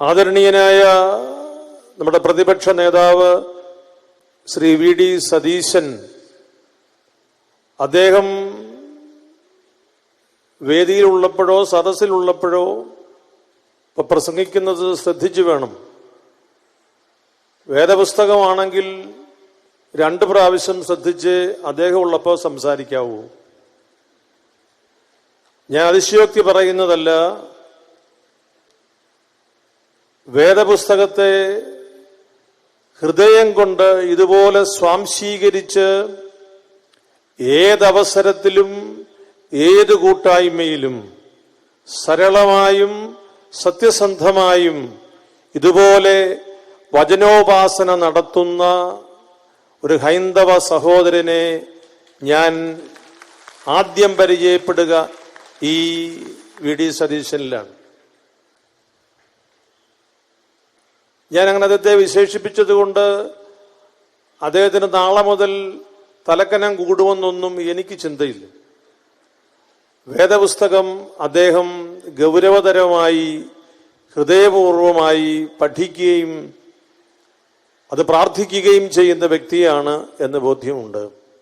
ആദരണീയനായ നമ്മുടെ പ്രതിപക്ഷ നേതാവ് ശ്രീ വി ഡി സതീശൻ അദ്ദേഹം വേദിയിലുള്ളപ്പോഴോ സദസ്സിലുള്ളപ്പോഴോ ഇപ്പൊ പ്രസംഗിക്കുന്നത് ശ്രദ്ധിച്ചു വേണം. വേദപുസ്തകമാണെങ്കിൽ രണ്ട് പ്രാവശ്യം ശ്രദ്ധിച്ച് അദ്ദേഹം ഉള്ളപ്പോൾ സംസാരിക്കാവൂ. ഞാൻ അതിശയോക്തി പറയുന്നതല്ല വേദപുസ്തകത്തെ ഹൃദയം കൊണ്ട് ഇതുപോലെ സ്വാംശീകരിച്ച് ഏതവസരത്തിലും ഏത് കൂട്ടായ്മയിലും സരളമായും സത്യസന്ധമായും ഇതുപോലെ വചനോപാസന നടത്തുന്ന ഒരു ഹൈന്ദവ സഹോദരനെ ഞാൻ ആദ്യം പരിചയപ്പെടുക ഈ വി ഡി സതീശനിലാണ്. ഞാൻ അങ്ങനെ അദ്ദേഹത്തെ വിശേഷിപ്പിച്ചതുകൊണ്ട് അദ്ദേഹത്തിന് നാളെ മുതൽ തലക്കനം കൂടുമെന്നൊന്നും എനിക്ക് ചിന്തയില്ല. വേദപുസ്തകം അദ്ദേഹം ഗൗരവതരമായി ഹൃദയപൂർവമായി പഠിക്കുകയും അത് പ്രാർത്ഥിക്കുകയും ചെയ്യുന്ന വ്യക്തിയാണ് എന്ന് ബോധ്യമുണ്ട്.